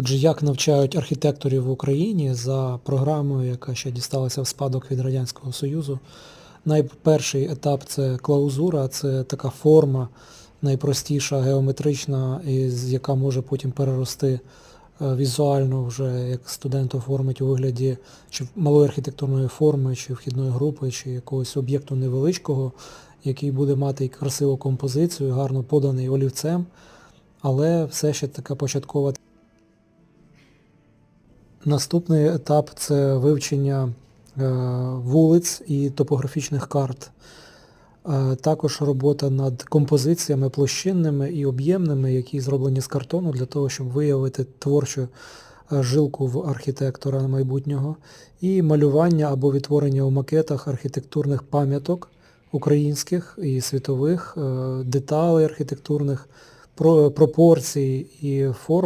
Отже, як навчають архітекторів в Україні за програмою, яка ще дісталася в спадок від Радянського Союзу. Найперший етап це клаузура, це така форма найпростіша, геометрична, яка може потім перерости е, візуально вже, як студент оформить у вигляді чи малої архітектурної форми, чи вхідної групи, чи якогось об'єкту невеличкого, який буде мати красиву композицію, гарно поданий олівцем, але все ще така початкова Наступний етап це вивчення е, вулиць і топографічних карт. Е, Також робота над композиціями площинними і об'ємними, які зроблені з картону для того, щоб виявити творчу е, жилку в архітектора майбутнього. І малювання або відтворення у макетах архітектурних пам'яток українських і світових, деталей архітектурних, пропорцій і форм.